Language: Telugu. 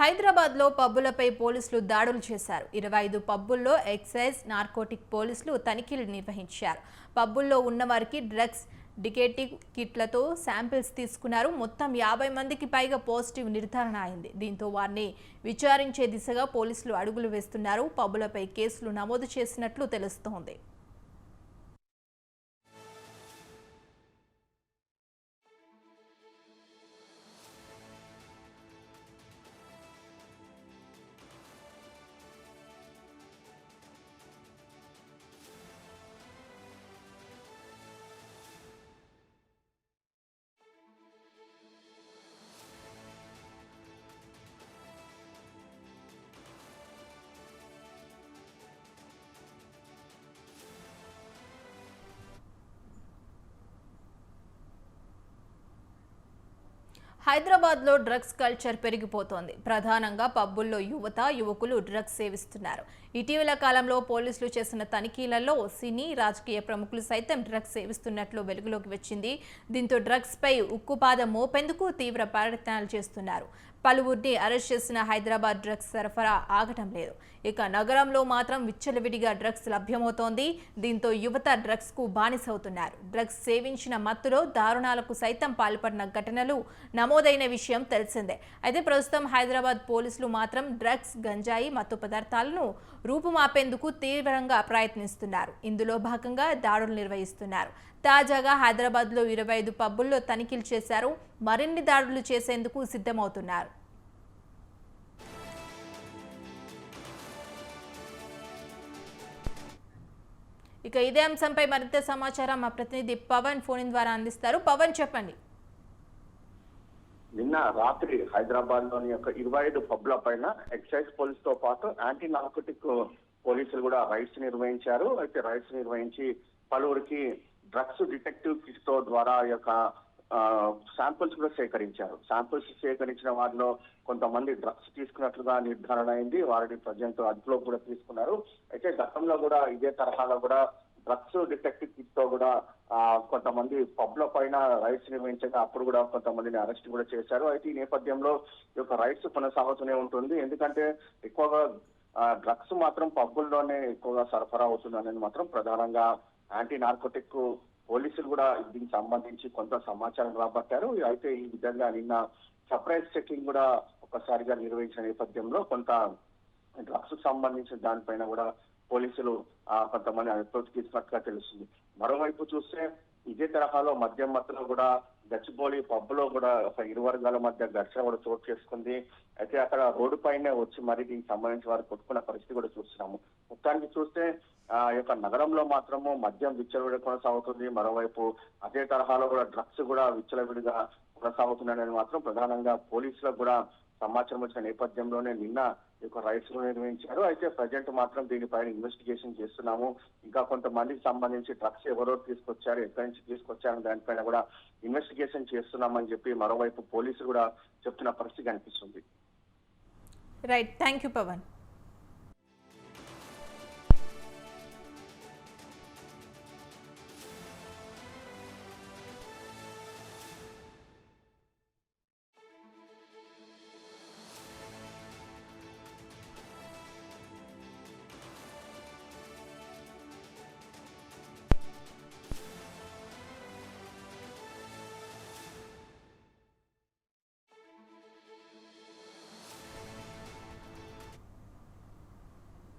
హైదరాబాద్లో పబ్బులపై పోలీసులు దాడులు చేశారు. ఇరవై ఐదు పబ్బుల్లో ఎక్సైజ్ నార్కోటిక్ పోలీసులు తనిఖీలు నిర్వహించారు. పబ్బుల్లో ఉన్నవారికి డ్రగ్స్ డికేటివ్ కిట్లతో శాంపిల్స్ తీసుకున్నారు. మొత్తం యాభై మందికి పైగా పాజిటివ్ నిర్ధారణ అయింది. దీంతో వారిని విచారించే దిశగా పోలీసులు అడుగులు వేస్తున్నారు. పబ్బులపై కేసులు నమోదు చేసినట్లు తెలుస్తోంది. హైదరాబాద్లో డ్రగ్స్ కల్చర్ పెరిగిపోతోంది. ప్రధానంగా పబ్బుల్లో యువత యువకులు డ్రగ్స్ సేవిస్తున్నారు. ఇటీవల కాలంలో పోలీసులు చేసిన తనిఖీలలో సినీ రాజకీయ ప్రముఖులు సైతం డ్రగ్స్ సేవిస్తున్నట్లు వెలుగులోకి వచ్చింది. దీంతో డ్రగ్స్పై ఉక్కుపాదం మోపేందుకు తీవ్ర ప్రయత్నాలు చేస్తున్నారు. పలువురిని అరెస్ట్ చేసిన హైదరాబాద్ డ్రగ్స్ సరఫరా ఆగటం లేదు. ఇక నగరంలో మాత్రం విచ్చలవిడిగా డ్రగ్స్ లభ్యమవుతోంది. దీంతో యువత డ్రగ్స్కు బానిసవుతున్నారు. డ్రగ్స్ సేవించిన మత్తులో దారుణాలకు సైతం పాల్పడిన ఘటనలు నమోదైన విషయం తెలిసిందే. అయితే ప్రస్తుతం హైదరాబాద్ పోలీసులు మాత్రం డ్రగ్స్ గంజాయి మత్తు పదార్థాలను రూపుమాపేందుకు తీవ్రంగా ప్రయత్నిస్తున్నారు. ఇందులో భాగంగా దాడులు నిర్వహిస్తున్నారు. తాజాగా హైదరాబాద్లో ఇరవై ఐదు పబ్బుల్లో తనిఖీలు చేశారు. మరిన్ని దాడులు చేసేందుకు సిద్ధమవుతున్నారు. ఇక ఇదే అంశంపై మరింత సమాచారం మా ప్రతినిధి పవన్ ఫోన్ ద్వారా అందిస్తారు. పవన్ చెప్పండి. నిన్న రాత్రి హైదరాబాద్లోని యొక్క ఇరవై ఐదు పబ్ల పైన ఎక్సైజ్ పోలీస్తో పాటు యాంటీ నార్కోటిక్ పోలీసులు కూడా రైడ్స్ నిర్వహించారు. అయితే రైడ్స్ నిర్వహించి పలువురికి డ్రగ్స్ డిటెక్టివ్ కిట్తో ద్వారా యొక్క శాంపుల్స్ కూడా సేకరించారు. శాంపుల్స్ సేకరించిన వారిలో కొంతమంది డ్రగ్స్ తీసుకున్నట్లుగా నిర్ధారణ అయింది. వారిని ప్రజెంట్ అదుపులో కూడా తీసుకున్నారు. అయితే గతంలో కూడా ఇదే తరహాలో కూడా డ్రగ్స్ డిటెక్టివ్ కిట్తో కూడా కొంతమంది పబ్ల పైన రైడ్స్ నిర్వహించగా అప్పుడు కూడా కొంతమందిని అరెస్ట్ కూడా చేశారు. అయితే ఈ నేపథ్యంలో ఈ యొక్క రైడ్స్ కొనసాగుతూనే ఉంటుంది. ఎందుకంటే ఎక్కువగా డ్రగ్స్ మాత్రం పబ్బుల్లోనే ఎక్కువగా సరఫరా అవుతుంది అనేది మాత్రం ప్రధానంగా యాంటీ నార్కోటిక్ పోలీసులు కూడా దీనికి సంబంధించి కొంత సమాచారం రాబట్టారు. అయితే ఈ విధంగా నిన్న సర్ప్రైజ్ చెకింగ్ కూడా ఒకసారిగా నిర్వహించిన నేపథ్యంలో కొంత డ్రగ్స్ సంబంధించిన దానిపైన కూడా పోలీసులు కొంతమంది అదుపులోకి తెలుస్తుంది. మరోవైపు చూస్తే ఇదే తరహాలో మద్యం మత్తులో కూడా గచ్చిబౌలి పబ్లో కూడా ఒక ఇరు వర్గాల మధ్య ఘర్షణ కూడా చోటు చేసుకుంది. అయితే అక్కడ రోడ్డు పైనే వచ్చి మరి దీనికి సంబంధించి వారు కొట్టుకున్న పరిస్థితి కూడా చూస్తున్నాము. మొత్తానికి చూస్తే ఆ యొక్క నగరంలో మాత్రము మద్యం విచ్చలవిడి కొనసాగుతుంది. మరోవైపు అదే తరహాలో కూడా డ్రగ్స్ కూడా విచ్చలవిడిగా కొనసాగుతున్నాయని మాత్రం ప్రధానంగా పోలీసులకు కూడా సమాచారం వచ్చిన నేపథ్యంలోనే నిన్న ఈ యొక్క రైడ్స్ నిర్వహించారు. అయితే ప్రజెంట్ మాత్రం దీనిపైన ఇన్వెస్టిగేషన్ చేస్తున్నాము. ఇంకా కొంతమందికి సంబంధించి డ్రగ్స్ ఎవరో తీసుకొచ్చారు ఎక్కడి నుంచి తీసుకొచ్చారు దానిపైన కూడా ఇన్వెస్టిగేషన్ చేస్తున్నామని చెప్పి మరోవైపు పోలీసులు కూడా చెప్తున్న పరిస్థితి కనిపిస్తుంది. Right thank you Pawan